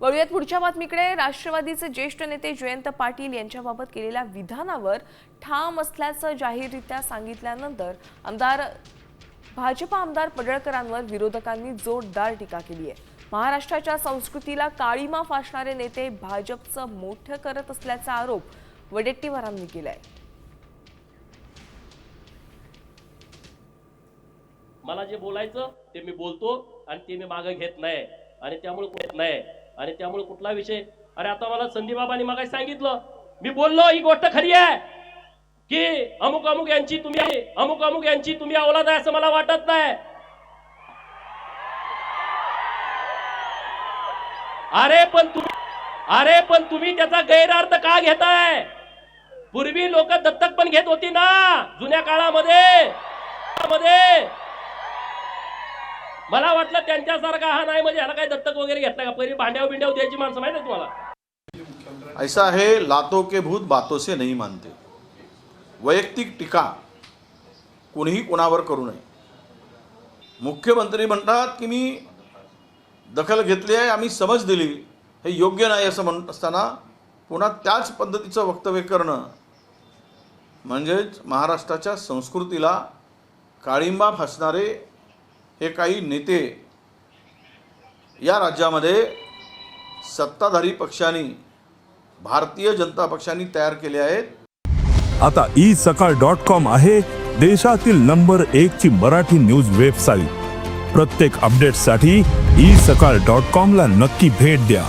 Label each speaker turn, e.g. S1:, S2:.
S1: वळूयात पुढच्या बातमीकडे. राष्ट्रवादीचे ज्येष्ठ नेते जयंत पाटील यांच्याबाबत केलेल्या विधानावर ठाम असल्याचं जाहीररित्या सांगितल्यानंतर आमदार भाजपा आमदार पडळकरांवर विरोधकांनी जोरदार टीका केली आहे महाराष्ट्राच्या संस्कृतीला काळीमा फासणारे नेते भाजपचं मोठं करत असल्याचा आरोप वडेट्टीवारांनी केलाय.
S2: मला जे बोलायचं ते मी बोलतो आणि ते मी मागे घेत नाही. आणि त्यामुळे नाही. अरे त्यामुळे कुठला विषय? अरे आता मला संदीबाबांनी मग सांगितलं. मी बोललो ही गोष्ट खरी आहे की अमुक अमुक यांची तुम्ही अमुक अमुक यांची तुम्ही अवलाद आहे असं मला वाटत नाही. अरे पण तुम्ही अरे पण तुम्ही त्याचा गैरअर्थ का घेताय? पूर्वी लोक दत्तक पण घेत होती ना जुन्या काळामध्ये. मध्ये. मला वाटलं त्यांच्यासारखा हा नाही म्हणजे ह्याला काही दत्तक वगैरे घेतला का? पहिली भांड्याव बिंड्याव द्यायची माणसं माहिती तुम्हाला?
S3: ऐसा है लातो के भूत बातों से मानते। वैयक्तिक टीका कोणीही कोणावर करू नये। मुख्यमंत्री म्हणतात की मी दखल घेतली आहे आम्ही समज दिली. हे योग्य नाही असं म्हणत असताना पुन्हा त्याच पद्धतीचं वक्तव्य करणं म्हणजेच महाराष्ट्राच्या संस्कृतीला काळिंबा फासणारे हे काही नेते या राज्यामध्ये सत्ताधारी पक्षांनी भारतीय जनता पक्षांनी तयार केले आहेत.
S4: आता ई सकाळ डॉट कॉम आहे देशातील नंबर एक ची मराठी न्यूज वेबसाईट. प्रत्येक अपडेटसाठी ई सकाळ डॉट कॉम ला नक्की भेट द्या.